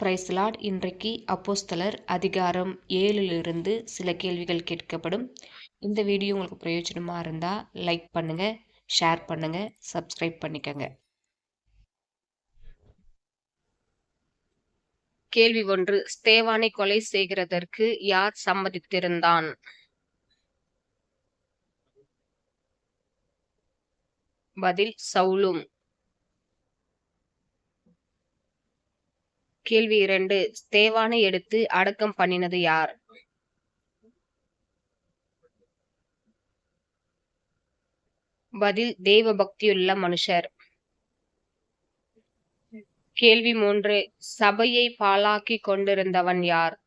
பிரைஸ்லாட் இன்றைக்கு அப்போஸ்தலர் அதிகாரம் ஏழிலிருந்து சில கேள்விகள் கேட்கப்படும். இந்த வீடியோ உங்களுக்கு பிரயோஜனமாக இருந்தால் லைக் பண்ணுங்க ஷேர் பண்ணுங்க சப்ஸ்கிரைப் பண்ணிக்கங்க. கேள்வி ஒன்று ஸ்தேவானை கொலை செய்கிறதற்கு யார் சம்மதித்திருந்தான்? பதில் சவுலும். கேள்வி இரண்டு. தேவானை எடுத்து அடக்கம் பண்ணினது யார்? பதில் தெய்வ பக்தியுள்ள மனுஷர். கேள்வி மூன்று. சபையை பாழாக்கி கொண்டிருந்தவன் யார்?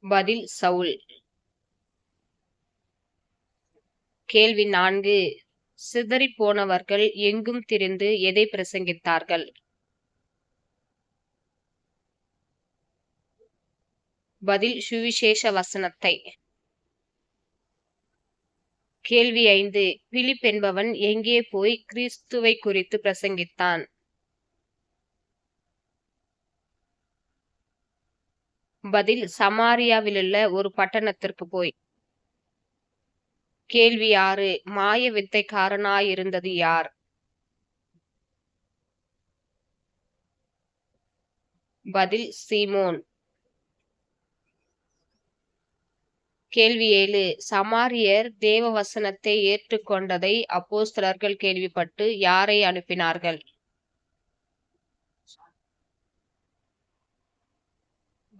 பதில் சவுல். கேள்வி நான்கு. சிதறி போனவர்கள் எங்கும் திரிந்து எதை பிரசங்கித்தார்கள்? பதில் சுவிசேஷ வசனத்தை. கேள்வி ஐந்து பிலிப் என்பவன் எங்கே போய் கிறிஸ்துவை குறித்து பிரசங்கித்தான்? பதில் சமாரியாவிலுள்ள ஒரு பட்டணத்திற்கு போய். கேள்வி ஆறு. மாய வித்தைக்காரனாயிருந்தது யார்? பதில் சீமோன். கேள்வி ஏழு. சமாரியர் தேவ வசனத்தை ஏற்றுக்கொண்டதை அப்போஸ்தலர்கள் கேள்விப்பட்டு யாரை அனுப்பினார்கள்?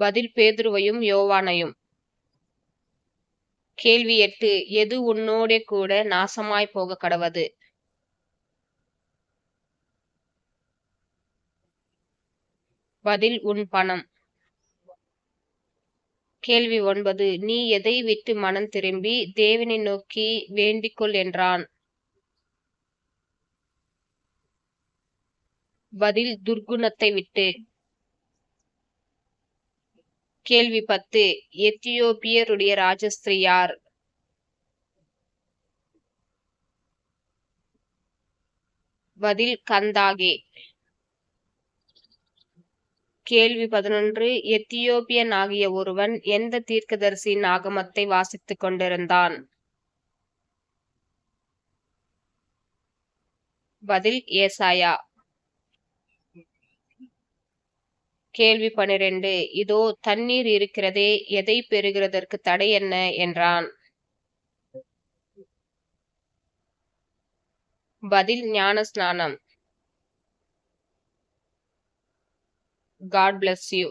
பதில் பேதுருவையும் யோவானையும். கேள்வி எட்டு எது உன்னோடே கூட நாசமாய் போக கடவது? பதில் உன் பணம். கேள்வி ஒன்பது நீ எதை விட்டு மனம் திரும்பி தேவனை நோக்கி வேண்டிக்கொள் என்றான்? பதில் துர்குணத்தை விட்டு. கேள்வி பத்து. எத்தியோப்பியருடைய ராஜஸ்திரி யார்? பதில் கந்தாகே. கேள்வி பதினொன்று. எத்தியோப்பியன் ஆகிய ஒருவன் எந்த தீர்க்கதரிசியின் ஆகமத்தை வாசித்துக் கொண்டிருந்தான்? பதில் ஏசாயா. கேள்வி பனிரெண்டு இதோ தண்ணீர் இருக்கிறதே எதை பெறுகிறதற்கு தடை என்ன? என்றான். பதில் ஞான ஸ்நானம் காட் பிளஸ் யூ